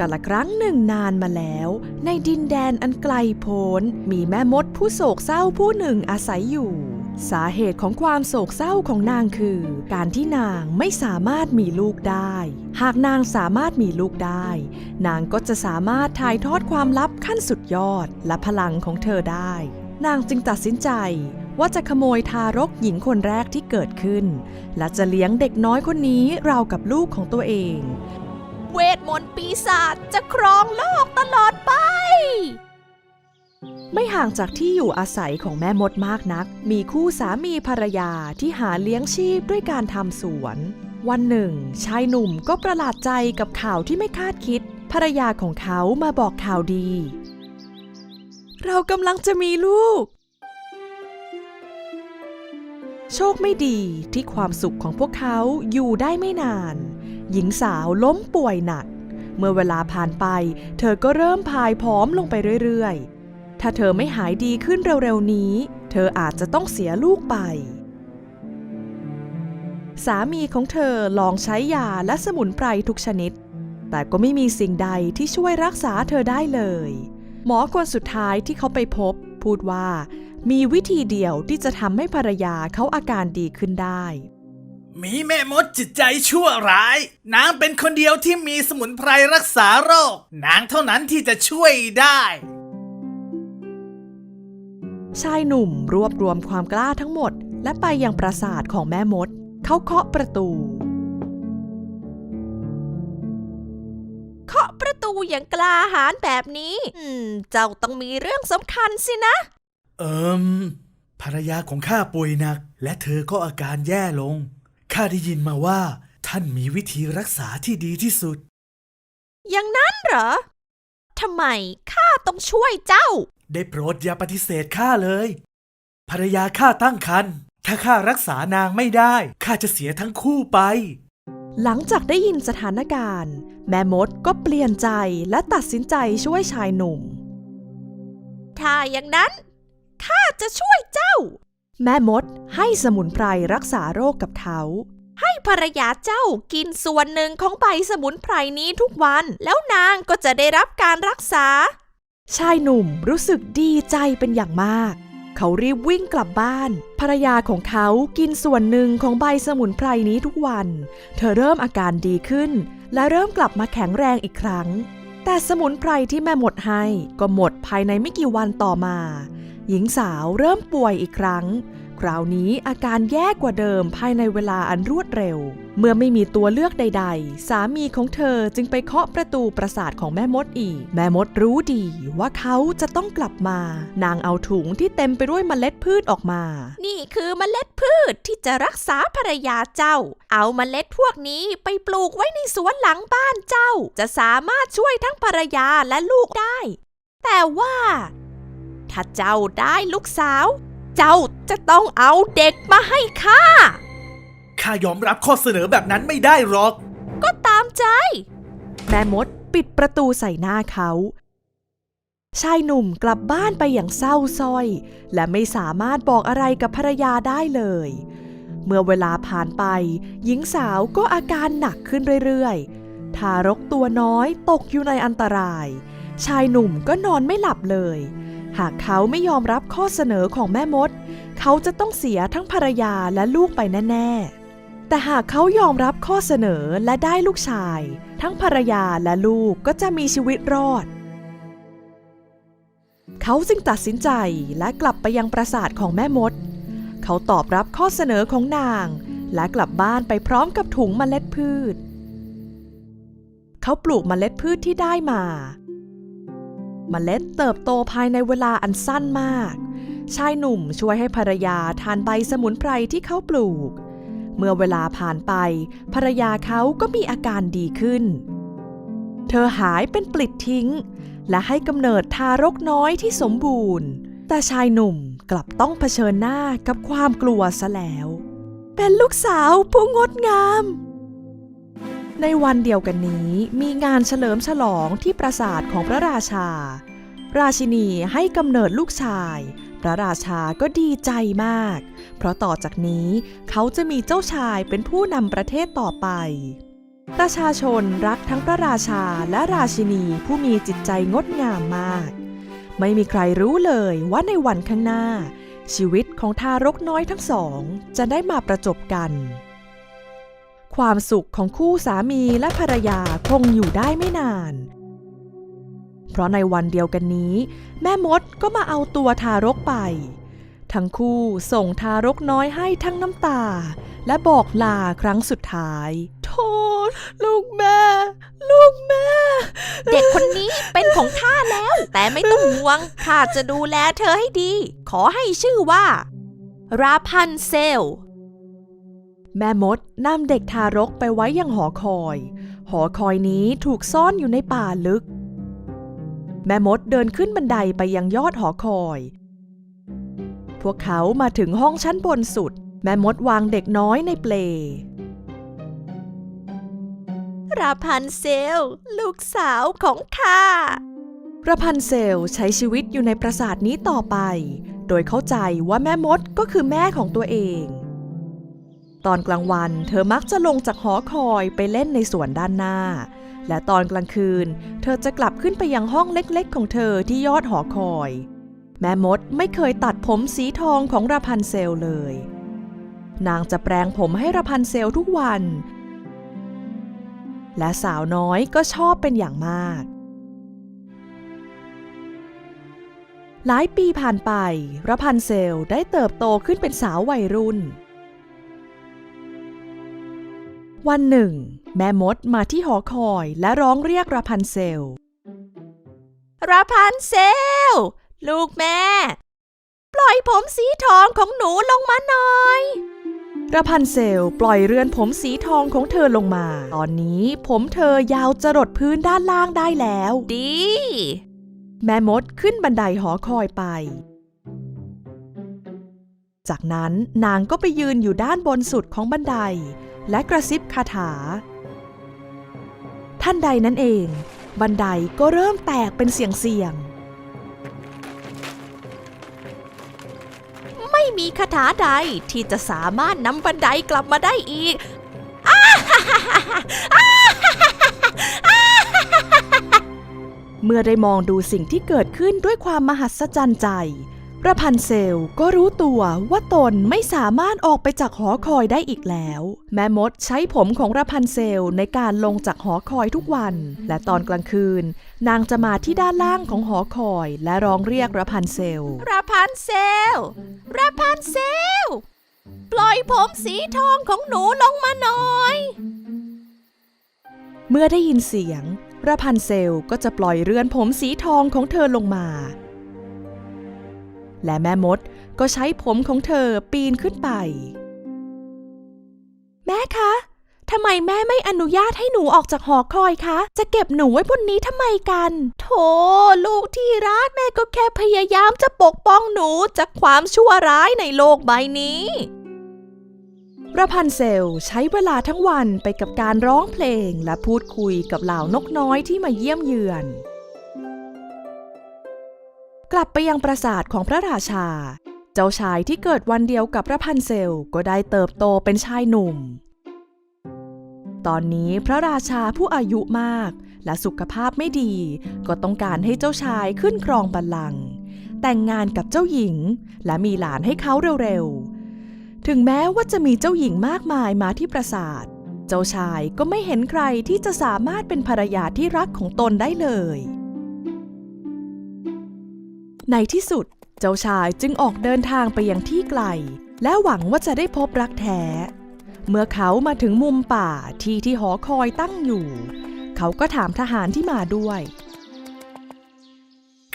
กาละครั้งหนึ่งนานมาแล้ว ในดินแดนอันไกลโพ้น มีแม่มดผู้โศกเศร้าผู้หนึ่งอาศัยอยู่ สาเหตุของความโศกเศร้าของนางคือ การที่นางไม่สามารถมีลูกได้ หากนางสามารถมีลูกได้ นางก็จะสามารถถ่ายทอดความลับขั้นสุดยอดและพลังของเธอได้ นางจึงตัดสินใจว่าจะขโมยทารกหญิงคนแรกที่เกิดขึ้น และจะเลี้ยงเด็กน้อยคนนี้ราวกับลูกของตัวเอง เวทมนต์ปีศาจจะครองโลกตลอดไป ไม่ห่างจากที่อยู่อาศัยของแม่มดมากนัก มีคู่สามีภรรยาที่หาเลี้ยงชีพด้วยการทำสวน วันหนึ่ง ชายหนุ่มก็ประหลาดใจกับข่าวที่ไม่คาดคิด ภรรยาของเขามาบอกข่าวดี เรากำลังจะมีลูกโชคไม่ดีที่ความสุขของพวกเขาอยู่ได้ไม่นาน หญิงสาวล้มป่วยหนัก เมื่อเวลาผ่านไป เธอก็เริ่มพายผอมลงไปเรื่อยๆ ถ้าเธอไม่หายดีขึ้นเร็วๆนี้ เธออาจจะต้องเสียลูกไป สามีของเธอลองใช้ยาและสมุนไพรทุกชนิด แต่ก็ไม่มีสิ่งใดที่ช่วยรักษาเธอได้เลย หมอคนสุดท้ายที่เขาไปพบ พูดว่ามีวิธีเดียวที่จะทำให้ภรรยาเขาอาการดีขึ้นได้ มีแม่มดจิตใจชั่วร้าย นางเป็นคนเดียวที่มีสมุนไพรรักษาโรค นางเท่านั้นที่จะช่วยได้ ชายหนุ่มรวบรวมความกล้าทั้งหมด และไปยังปราสาทของแม่มด เขาเคาะประตู เคาะประตูอย่างกล้าหาญแบบนี้ อืม เจ้าต้องมีเรื่องสำคัญสินะ เอิมภรรยาของข้าป่วยหนัก และเธอก็อาการแย่ลง ข้าได้ยินมาว่า ท่านมีวิธีรักษาที่ดีที่สุด อย่างนั้นเหรอ ทำไมข้าต้องช่วยเจ้า ได้โปรดอย่าปฏิเสธข้าเลย ภรรยาข้าตั้งครรภ์ถ้าข้ารักษานางไม่ได้ข้าจะเสียทั้งคู่ไป หลังจากได้ยินสถานการณ์ แม่มดก็เปลี่ยนใจและตัดสินใจช่วยชายหนุ่ม ถ้าอย่างนั้นข้าจะช่วยเจ้า แม่มดให้สมุนไพรรักษาโรคกับเขาให้ภรรยาเจ้ากินส่วนหนึ่งของใบสมุนไพรนี้ทุกวัน แล้วนางก็จะได้รับการรักษา ชายหนุ่มรู้สึกดีใจเป็นอย่างมาก เขารีบวิ่งกลับบ้าน ภรรยาของเขากินส่วนหนึ่งของใบสมุนไพรนี้ทุกวัน เธอเริ่มอาการดีขึ้น และเริ่มกลับมาแข็งแรงอีกครั้ง แต่สมุนไพรที่แม่หมดให้ก็หมดภายในไม่กี่วันต่อมา หญิงสาวเริ่มป่วยอีกครั้ง คราวนี้อาการแย่กว่าเดิมภายในเวลาอันรวดเร็ว เมื่อไม่มีตัวเลือกใด ๆ สามีของเธอจึงไปเคาะประตูปราสาทของแม่มดอีก แม่มดรู้ดีว่าเขาจะต้องกลับมา นางเอาถุงที่เต็มไปด้วยเมล็ดพืชออกมา นี่คือเมล็ดพืชที่จะรักษาภรรยาเจ้า เอาเมล็ดพวกนี้ไปปลูกไว้ในสวนหลังบ้านเจ้า จะสามารถช่วยทั้งภรรยาและลูกได้ แต่ว่า ถ้าเจ้าได้ลูกสาว เจ้าจะต้องเอาเด็กมาให้ข้า ข้ายอมรับข้อเสนอแบบนั้นไม่ได้หรอก ก็ตามใจ แม่มดปิดประตูใส่หน้าเขา ชายหนุ่มกลับบ้านไปอย่างเศร้าส้อย และไม่สามารถบอกอะไรกับภรรยาได้เลย เมื่อเวลาผ่านไป หญิงสาวก็อาการหนักขึ้นเรื่อยๆ ทารกตัวน้อยตกอยู่ในอันตราย ชายหนุ่มก็นอนไม่หลับเลย หากเขาไม่ยอมรับข้อเสนอของแม่มด เขาจะต้องเสียทั้งภรรยาและลูกไปแน่ๆ แต่หากเขายอมรับข้อเสนอและได้ลูกชาย ทั้งภรรยาและลูกก็จะมีชีวิตรอด เขาจึงตัดสินใจและกลับไปยังปราสาทของแม่มด เขาตอบรับข้อเสนอของนาง และกลับบ้านไปพร้อมกับถุงเมล็ดพืช เขาปลูกเมล็ดพืชที่ได้มา เมล็ดเติบโตภายในเวลาอันสั้นมาก ชายหนุ่มช่วยให้ภรรยาทานใบสมุนไพรที่เขาปลูก เมื่อเวลาผ่านไป ภรรยาเขาก็มีอาการดีขึ้น เธอหายเป็นปลิดทิ้ง และให้กำเนิดทารกน้อยที่สมบูรณ์ แต่ชายหนุ่มกลับต้องเผชิญหน้ากับความกลัวซะแล้ว เป็นลูกสาวผู้งดงาม ในวันเดียวกันนี้มีงานเฉลิมฉลองที่ปราสาทของพระราชา ราชินีให้กำเนิดลูกชาย พระราชาก็ดีใจมาก เพราะต่อจากนี้เขาจะมีเจ้าชายเป็นผู้นำประเทศต่อไป ประชาชนรักทั้งพระราชาและราชินีผู้มีจิตใจงดงามมาก ไม่มีใครรู้เลยว่าในวันข้างหน้า ชีวิตของทารกน้อยทั้งสองจะได้มาประจบกัน ความสุขของคู่สามีและภรรยาคงอยู่ได้ไม่นาน เพราะในวันเดียวกันนี้ แม่มดก็มาเอาตัวทารกไป ทั้งคู่ส่งทารกน้อยให้ทั้งน้ำตา และบอกลาครั้งสุดท้าย โทษ ลูกแม่ ลูกแม่ เด็กคนนี้เป็นของข้าแล้ว แต่ไม่ต้องห่วงข้าจะดูแลเธอให้ดี ขอให้ชื่อว่า ราพันเซล แม่มดนำเด็กทารกไปไว้ยังหอคอย หอคอยนี้ถูกซ่อนอยู่ในป่าลึก แม่มดเดินขึ้นบันไดไปยังยอดหอคอย พวกเขามาถึงห้องชั้นบนสุด แม่มดวางเด็กน้อยในเปลราพันเซล ลูกสาวของข้าระพันเซลใช้ชีวิตอยู่ในปราสาทนี้ต่อไป โดยเข้าใจว่าแม่มดก็คือแม่ของตัวเอง ตอนกลางวันเธอมักจะลงจากหอคอยไปเล่นในสวนด้านหน้า และตอนกลางคืน เธอจะกลับขึ้นไปยังห้องเล็กๆ ของเธอที่ยอดหอคอย แม่มดไม่เคยตัดผมสีทองของระพันเซลเลย นางจะแปรงผมให้ระพันเซลทุกวัน และสาวน้อยก็ชอบเป็นอย่างมาก หลายปีผ่านไประพันเซลได้เติบโตขึ้นเป็นสาววัยรุ่น วันหนึ่ง แม่มดมาที่หอคอยและร้องเรียกระพันเซล ราพันเซล ลูกแม่ ปล่อยผมสีทองของหนูลงมาหน่อยระพันเซลปล่อยเรือนผมสีทองของเธอลงมา ตอนนี้ผมเธอยาวจรดพื้นด้านล่างได้แล้ว ดี แม่มดขึ้นบันไดหอคอยไป จากนั้นนางก็ไปยืนอยู่ด้านบนสุดของบันได และกระซิบคาถา ท่านใดนั้นเอง บันไดก็เริ่มแตกเป็นเสียงเสียง ไม่มีคาถาใดที่จะสามารถนำบันไดกลับมาได้อีกเมื่อได้มองดูสิ่งที่เกิดขึ้นด้วยความมหัศจรรย์ใจ ระพันเซลก็รู้ตัวว่าตนไม่สามารถออกไปจากหอคอยได้อีกแล้ว แม่มดใช้ผมของระพันเซลในการลงจากหอคอยทุกวัน และตอนกลางคืน นางจะมาที่ด้านล่างของหอคอย และร้องเรียกระพันเซลราพันเซลราพันเซลปล่อยผมสีทองของหนูลงมาหน่อย เมื่อได้ยินเสียงระพันเซลก็จะปล่อยเรือนผมสีทองของเธอลงมา และแม่มดก็ใช้ผมของเธอปีนขึ้นไป แม่คะทำไมแม่ไม่อนุญาตให้หนูออกจากหอคอยคะ จะเก็บหนูไว้บนนี้ทำไมกัน โถลูกที่รักแม่ก็แค่พยายามจะปกป้องหนูจากความชั่วร้ายในโลกใบนี้ระพันเซลใช้เวลาทั้งวันไปกับการร้องเพลงและพูดคุยกับเหล่านกน้อยที่มาเยี่ยมเยือน กลับไปยังปราสาทของพระราชา เจ้าชายที่เกิดวันเดียวกับระพันเซลก็ได้เติบโตเป็นชายหนุ่ม ตอนนี้พระราชาผู้อายุมากและสุขภาพไม่ดี ก็ต้องการให้เจ้าชายขึ้นครองบัลลังก์แต่งงานกับเจ้าหญิง และมีหลานให้เขาเร็วๆ ถึงแม้ว่าจะมีเจ้าหญิงมากมายมาที่ปราสาท เจ้าชายก็ไม่เห็นใครที่จะสามารถเป็นภรรยาที่รักของตนได้เลย ในที่สุด เจ้าชายจึงออกเดินทางไปยังที่ไกล และหวังว่าจะได้พบรักแท้ เมื่อเขามาถึงมุมป่าที่ที่หอคอยตั้งอยู่ เขาก็ถามทหารที่มาด้วย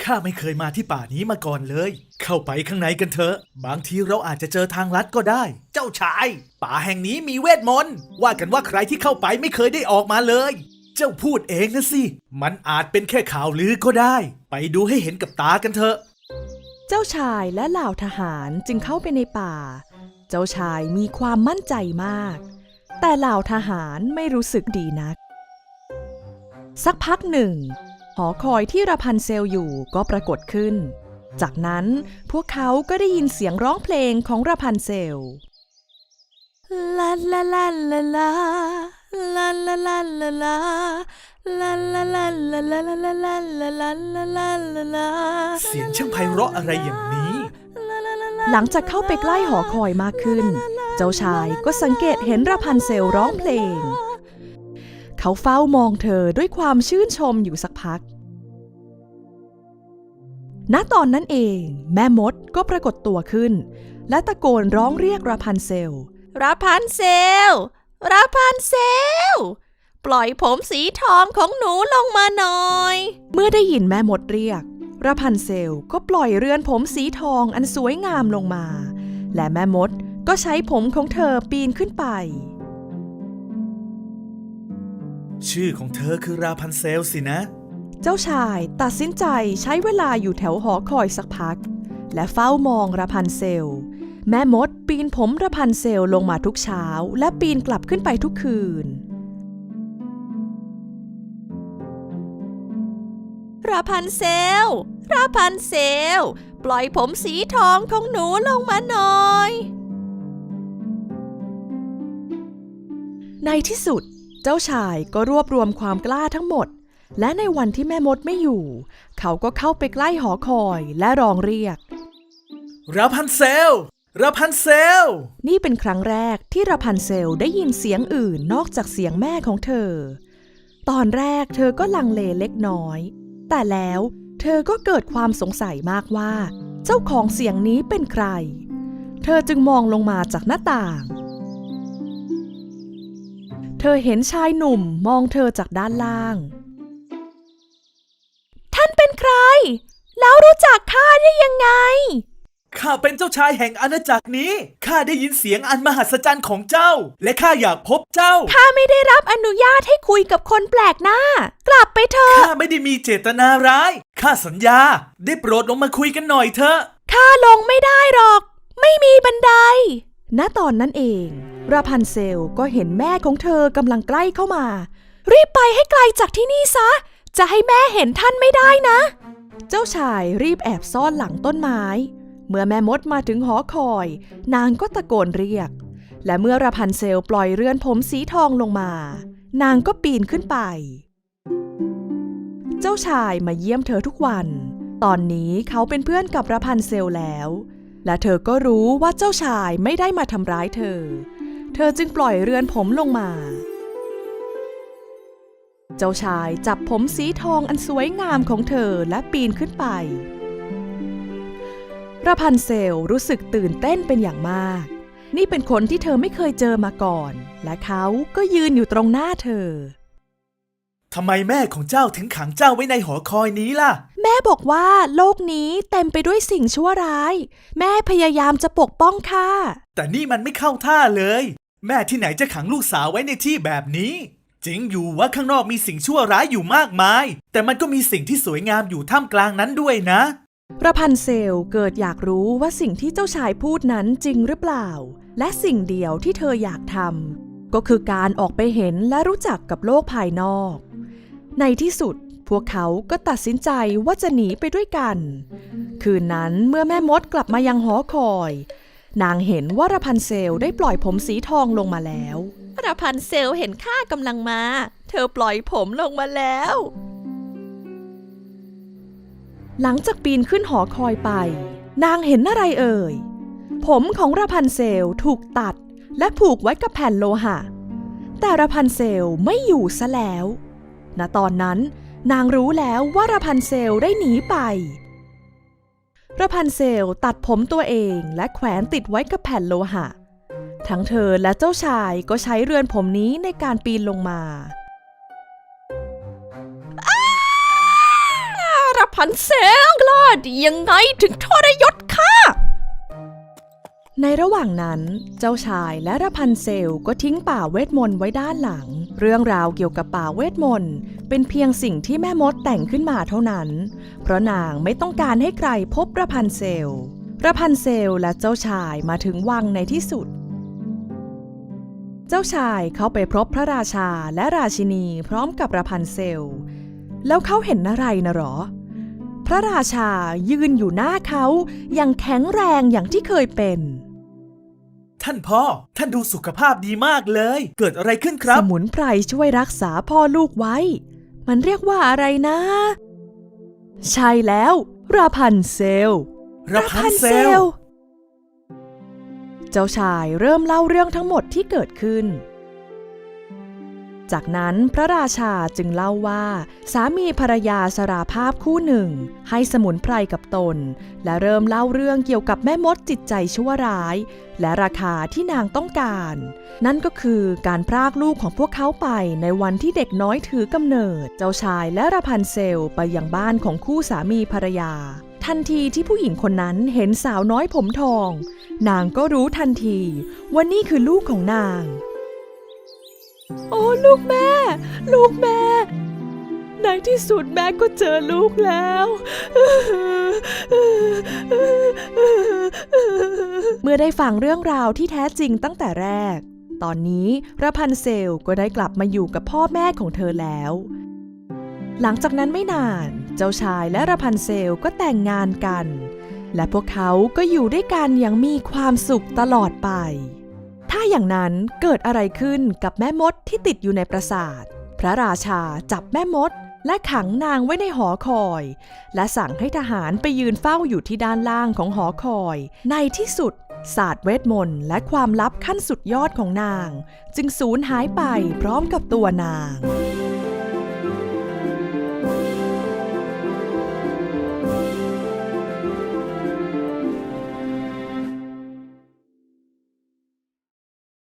ข้าไม่เคยมาที่ป่านี้มาก่อนเลย เข้าไปข้างในกันเถอะ บางทีเราอาจจะเจอทางลัดก็ได้ เจ้าชาย ป่าแห่งนี้มีเวทมนต์ ว่ากันว่าใครที่เข้าไปไม่เคยได้ออกมาเลย เจ้าพูดเองนะสิ มันอาจเป็นแค่ข่าวลือก็ได้ ไปดูให้เห็นกับตากันเถอะ เจ้าชายและเหล่าทหารจึงเข้าไปในป่า เจ้าชายมีความมั่นใจมาก แต่เหล่าทหารไม่รู้สึกดีนัก สักพักหนึ่ง หอคอยที่ระพันเซลอยู่ก็ปรากฏขึ้น จากนั้นพวกเขาก็ได้ยินเสียงร้องเพลงของระพันเซล ลาลาลาลาลา ลาลาลาลาลาลาลาลาลาลาลาลาลาลาลาลาลาลาลาเสียงช่างไพเราะอะไรอย่างนี้ หลังจากเข้าไปใกล้หอคอยมากขึ้น เจ้าชายก็สังเกตเห็นราพันเซลร้องเพลง เขาเฝ้ามองเธอด้วยความชื่นชมอยู่สักพัก ณตอนนั้นเองแม่มดก็ปรากฏตัวขึ้น และตะโกนร้องเรียกราพันเซลราพันเซล ราพันเซล ปล่อยผมสีทองของหนูลงมาหน่อย เมื่อได้ยินแม่มดเรียกราพันเซลก็ปล่อยเรือนผมสีทองอันสวยงามลงมา และแม่มดก็ใช้ผมของเธอปีนขึ้นไป ชื่อของเธอคือราพันเซลสินะ เจ้าชายตัดสินใจใช้เวลาอยู่แถวหอคอยสักพัก และเฝ้ามองราพันเซล แม่มดปีนผมราพันเซลลงมาทุกเช้า และปีนกลับขึ้นไปทุกคืนราพันเซลราพันเซล ปล่อยผมสีทองของหนูลงมาหน่อย ในที่สุด เจ้าชายก็รวบรวมความกล้าทั้งหมด และในวันที่แม่มดไม่อยู่ เขาก็เข้าไปใกล้หอคอยและร้องเรียกราพันเซล ราพันเซล นี่เป็นครั้งแรกที่ราพันเซลได้ยินเสียงอื่นนอกจากเสียงแม่ของเธอ ตอนแรกเธอก็ลังเลเล็กน้อย แต่แล้วเธอก็เกิดความสงสัยมากว่า เจ้าของเสียงนี้เป็นใคร เธอจึงมองลงมาจากหน้าต่าง เธอเห็นชายหนุ่มมองเธอจากด้านล่าง ท่านเป็นใคร แล้วรู้จักข้าได้ยังไง ข้าเป็นเจ้าชายแห่งอาณาจักรนี้ ข้าได้ยินเสียงอันมหัศจรรย์ของเจ้า และข้าอยากพบเจ้า ข้าไม่ได้รับอนุญาตให้คุยกับคนแปลกหน้า กลับไปเถอะ ข้าไม่ได้มีเจตนาร้าย ข้าสัญญา ได้โปรดลงมาคุยกันหน่อยเถอะ ข้าลงไม่ได้หรอก ไม่มีบันได ณ ตอนนั้นเอง ราพันเซลก็เห็นแม่ของเธอกำลังใกล้เข้ามา รีบไปให้ไกลจากที่นี่ซะ จะให้แม่เห็นท่านไม่ได้นะ เจ้าชายรีบแอบซ่อนหลังต้นไม้ เมื่อแม่มดมาถึงหอคอย นางก็ตะโกนเรียก และเมื่อราพันเซลปล่อยเรือนผมสีทองลงมา นางก็ปีนขึ้นไป เจ้าชายมาเยี่ยมเธอทุกวัน ตอนนี้เขาเป็นเพื่อนกับราพันเซลแล้ว และเธอก็รู้ว่าเจ้าชายไม่ได้มาทำร้ายเธอ เธอจึงปล่อยเรือนผมลงมา เจ้าชายจับผมสีทองอันสวยงามของเธอและปีนขึ้นไป ราพันเซลรู้สึกตื่นเต้นเป็นอย่างมาก นี่เป็นคนที่เธอไม่เคยเจอมาก่อน และเขาก็ยืนอยู่ตรงหน้าเธอทำไมแม่ของเจ้าถึงขังเจ้าไว้ในหอคอยนี้ล่ะ แม่บอกว่าโลกนี้เต็มไปด้วยสิ่งชั่วร้าย แม่พยายามจะปกป้องข้าแต่นี่มันไม่เข้าท่าเลย แม่ที่ไหนจะขังลูกสาวไว้ในที่แบบนี้ จริงอยู่ว่าข้างนอกมีสิ่งชั่วร้ายอยู่มากมาย แต่มันก็มีสิ่งที่สวยงามอยู่ท่ามกลางนั้นด้วยนะ ราพันเซลเกิดอยากรู้ว่าสิ่งที่เจ้าชายพูดนั้นจริงหรือเปล่า และสิ่งเดียวที่เธออยากทำก็คือการออกไปเห็นและรู้จักกับโลกภายนอก ในที่สุดพวกเขาก็ตัดสินใจว่าจะหนีไปด้วยกัน คืนนั้นเมื่อแม่มดกลับมายังหอคอย นางเห็นว่าราพันเซลได้ปล่อยผมสีทองลงมาแล้วราพันเซลเห็นข้ากำลังมา เธอปล่อยผมลงมาแล้ว หลังจากปีนขึ้นหอคอยไป นางเห็นอะไรเอ่ย ผมของราพันเซลถูกตัดและผูกไว้กับแผ่นโลหะ แต่ราพันเซลไม่อยู่ซะแล้ว ณ ตอนนั้นนางรู้แล้วว่าราพันเซลได้หนีไปราพันเซลตัดผมตัวเองและแขวนติดไว้กับแผ่นโลหะ ทั้งเธอและเจ้าชายก็ใช้เรือนผมนี้ในการปีนลงมา พันเซลกล้าดียังไงถึงทรยศข้าในระหว่างนั้นเจ้าชายและรพันเซลก็ทิ้งป่าเวทมนต์ไว้ด้านหลัง เรื่องราวเกี่ยวกับป่าเวทมนต์เป็นเพียงสิ่งที่แม่มดแต่งขึ้นมาเท่านั้น เพราะนางไม่ต้องการให้ใครพบรพันเซลรพันเซลและเจ้าชายมาถึงวังในที่สุด เจ้าชายเข้าไปพบพระราชาและราชินีพร้อมกับรพันเซล แล้วเขาเห็นอะไรนะหรอ พระราชายืนอยู่หน้าเขาอย่างแข็งแรงอย่างที่เคยเป็นทท่านพ่อ ท่านดูสุขภาพดีมากเลย เกิดอะไรขึ้นครับสมุนไพรช่วยรักษาพ่อลูกไว้ มันเรียกว่าอะไรนะ ใช่แล้ว ราพันเซลราพันเซล เจ้าชายเริ่มเล่าเรื่องทั้งหมดที่เกิดขึ้น จากนั้นพระราชาจึงเล่าว่า สามีภรรยาสราภาพคู่หนึ่ง ให้สมุนไพรกับตน และเริ่มเล่าเรื่องเกี่ยวกับแม่มดจิตใจชั่วร้าย และราคาที่นางต้องการ นั่นก็คือการพรากลูกของพวกเขาไปในวันที่เด็กน้อยถือกำเนิด เจ้าชายและราพันเซลไปยังบ้านของคู่สามีภรรยา ทันทีที่ผู้หญิงคนนั้นเห็นสาวน้อยผมทอง นางก็รู้ทันทีว่านี่คือลูกของนาง โอ้ลูกแม่ ลูกแม่ ในที่สุดแม่ก็เจอลูกแล้ว เมื่อได้ฟังเรื่องราวที่แท้จริงตั้งแต่แรก ตอนนี้ราพันเซลก็ได้กลับมาอยู่กับพ่อแม่ของเธอแล้ว หลังจากนั้นไม่นาน เจ้าชายและราพันเซลก็แต่งงานกัน และพวกเขาก็อยู่ด้วยกันอย่างมีความสุขตลอดไป ถ้าอย่างนั้นเกิดอะไรขึ้นกับแม่มดที่ติดอยู่ในปราสาท พระราชาจับแม่มดและขังนางไว้ในหอคอย และสั่งให้ทหารไปยืนเฝ้าอยู่ที่ด้านล่างของหอคอย ในที่สุดศาสตร์เวทมนต์และความลับขั้นสุดยอดของนาง จึงสูญหายไปพร้อมกับตัวนาง